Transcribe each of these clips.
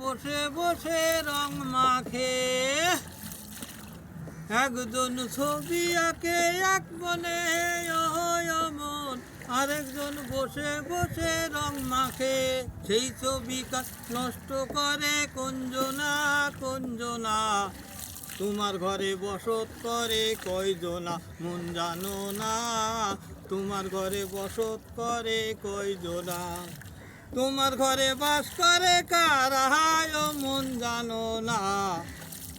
বসে বসে রং মাখে। একজন ছবি আঁকে, এক মনে অমন আরেকজন বসে বসে রং মাখে। সেই ছবি নষ্ট করে কঞ্জনা কঞ্জনা। তোমার ঘরে বসত করে কয়জনা, মন জানো না। তোমার ঘরে বসত করে কয়জনা। তোমার ঘরে বাস করে কারাহায় মন জানো না।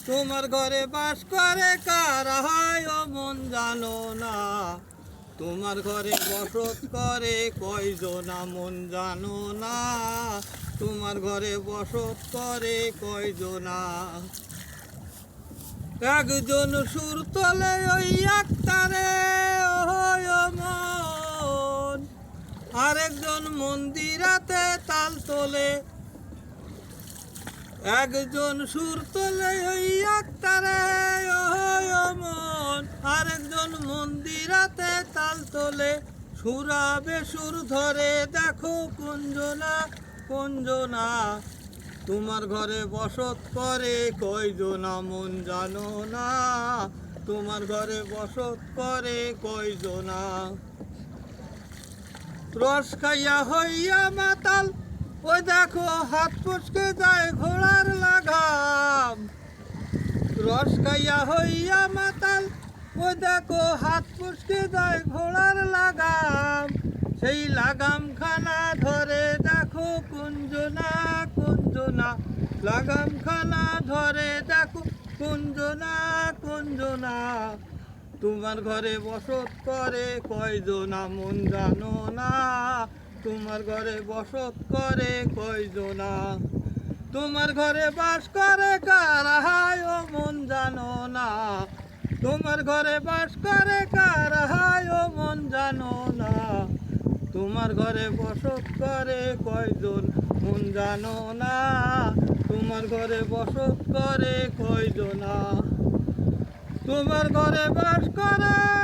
তোমার ঘরে বাস করে কারাহায় মন জানো না। তোমার ঘরে বসত করে কয়জনা? মন জানো না। তোমার ঘরে বসত করে কয়জনা? একজন সুর তোলে ওই একতারে আরেকজন মন্দিরাতে তাল তোলে, একজন সুর তোলে ওই একতারে ওই মন আরেকজন মন্দিরাতে তাল তোলে সুর ধরে, দেখো কুঞ্জনা কুঞ্জনা, তোমার ঘরে বসত করে কয়জনা মন জানো না? তোমার ঘরে বসত করে কয়জনা? রস খাইয়া হইয়া মাতাল। ওই দেখো হাত পুচকে যায় ঘোড়ার লাগাম। রস খাইয়া হইয়া মাতাল। ওই দেখো হাত পুচকে যায় ঘোড়ার লাগাম। সেই লাগাম খানা ধরে দেখো কুঞ্জনা কুঞ্জনা। লাগাম খানা ধরে দেখো কুঞ্জনা কুঞ্জনা। তোমার ঘরে বসত করে কয়জনা, মন জানো না। তোমার ঘরে বসত করে কয়জনা তোমার ঘরে বাস করে কারাহায় ও মন জানো না। তোমার ঘরে বাস করে কারাহায় ও মন জানো না। তোমার ঘরে বসত করে কয়জন মন জানো না। তোমার ঘরে বসত করে কয়জনা তোমার ঘরে বাস করে কার